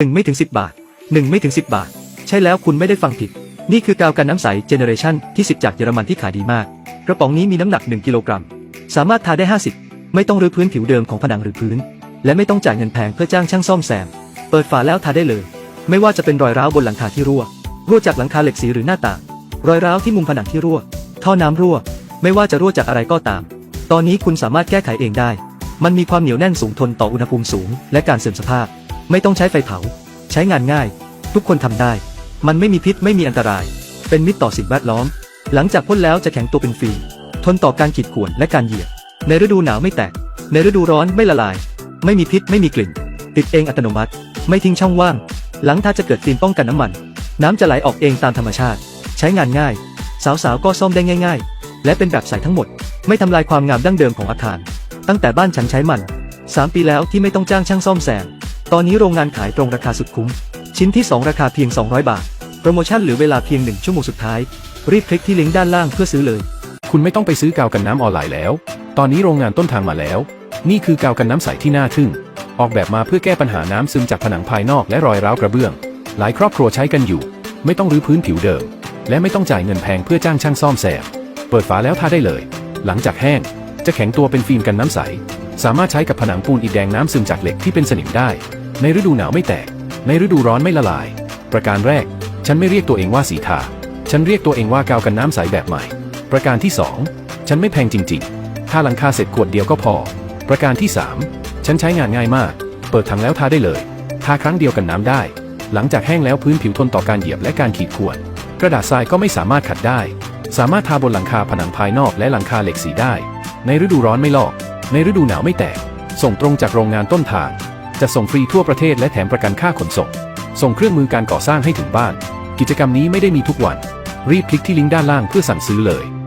1ไม่ถึง 10 บาท1ไม่ถึง 10 บาท ใช่แล้วคุณไม่ได้ฟังผิด นี่คือกาวกันน้ำใสเจเนเรชันที่ 10 จากเยอรมันที่ขายดีมาก กระป๋องนี้มีน้ำหนัก 1 กิโลกรัม สามารถทาได้ 50 ไม่ต้องรื้อพื้นผิวเดิมของผนังหรือพื้น และไม่ต้องจ่ายเงินแพงเพื่อจ้างช่างซ่อมแซม เปิดฝาแล้วทาได้เลย ไม่ว่าจะเป็นรอยร้าวบนหลังคาที่รั่ว รั่วจากหลังคาเหล็กสีหรือหน้าต่าง รอยร้าวที่มุมผนังที่รั่ว ท่อน้ำรั่ว ไม่ว่าจะรั่วจากอะไรก็ตาม ตอนนี้คุณสามารถแก้ไขเองได้ มันมีความเหนียวแน่นสูงทนต่ออุณหภูมิสูง และการเสื่อมสภาพ ไม่ต้องใช้ไฟเผา ใช้งานง่าย ทุกคนทำได้ มันไม่มีพิษไม่มีอันตราย เป็นมิตรต่อสิ่งแวดล้อม หลังจากพ่นแล้วจะแข็งตัวเป็นฟิล์มทนต่อการขีดข่วนและการเหยียบ ในฤดูหนาวไม่แตก ในฤดูร้อนไม่ละลาย ไม่มีพิษไม่มีกลิ่น ติดเองอัตโนมัติ ไม่ทิ้งช่องว่าง หลังถ้าจะเกิดฟิล์มป้องกันน้ำมัน น้ำจะไหลออกเองตามธรรมชาติ ใช้งานง่าย สาวๆก็ซ่อมได้ง่าย ๆ และเป็นแบบใสทั้งหมด ไม่ทำลายความงามดั้งเดิมของอาคาร ตั้งแต่บ้านฉันใช้มัน 3 ปีแล้วที่ไม่ต้องจ้างช่างซ่อมแซม ตอนนี้โรงงานขายตรงราคาสุดคุ้ม ชิ้นที่ 2 ราคาเพียง 200 บาท โปรโมชั่นเหลือเวลาเพียง 1 ชั่วโมงสุดท้าย รีบคลิกที่ลิงก์ด้านล่างเพื่อซื้อเลย คุณไม่ต้องไปซื้อกาวกันน้ำออนไลน์แล้ว ตอนนี้โรงงานต้นทางมาแล้ว นี่คือกาวกันน้ำใสที่น่าทึ่ง ออกแบบมาเพื่อแก้ปัญหาน้ำซึมจากผนังภายนอกและรอยร้าวกระเบื้อง หลายครอบครัวใช้กันอยู่ ไม่ต้องรื้อพื้นผิวเดิม และไม่ต้องจ่ายเงินแพงเพื่อจ้างช่างซ่อมแซม เปิดฝาแล้วทาได้เลย หลังจากแห้ง จะแข็งตัวเป็นฟิล์มกันน้ำใส สามารถใช้กับผนังปูนอิฐแดงน้ำซึมจากเหล็กที่เป็นสนิมได้ ในฤดูหนาวไม่แตก ในฤดูร้อนไม่ละลาย ประการแรก ฉันไม่เรียกตัวเองว่าสีทา ฉันเรียกตัวเองว่ากาวกันน้ำใสแบบใหม่ ประการที่ 2 ฉันไม่แพงจริงๆ ถ้าหลังคาเสร็จขวดเดียวก็พอ ประการที่ 3 ฉันใช้งานง่ายมาก เปิดถังแล้วทาได้เลย ทาครั้งเดียวกันน้ำได้ หลังจากแห้งแล้วพื้นผิวทนต่อการเหยียบและการขีดข่วน กระดาษทรายก็ไม่สามารถขัดได้ สามารถทาบนหลังคาผนังภายนอกและหลังคาเหล็กสีได้ ในฤดูร้อนไม่ลอก ในฤดูหนาวไม่แตก ส่งตรงจากโรงงานต้นทาง จะส่งฟรีทั่วประเทศและแถมประกันค่าขนส่ง ส่งเครื่องมือการก่อสร้างให้ถึงบ้าน กิจกรรมนี้ไม่ได้มีทุกวัน รีบคลิกที่ลิงก์ด้านล่างเพื่อสั่งซื้อเลย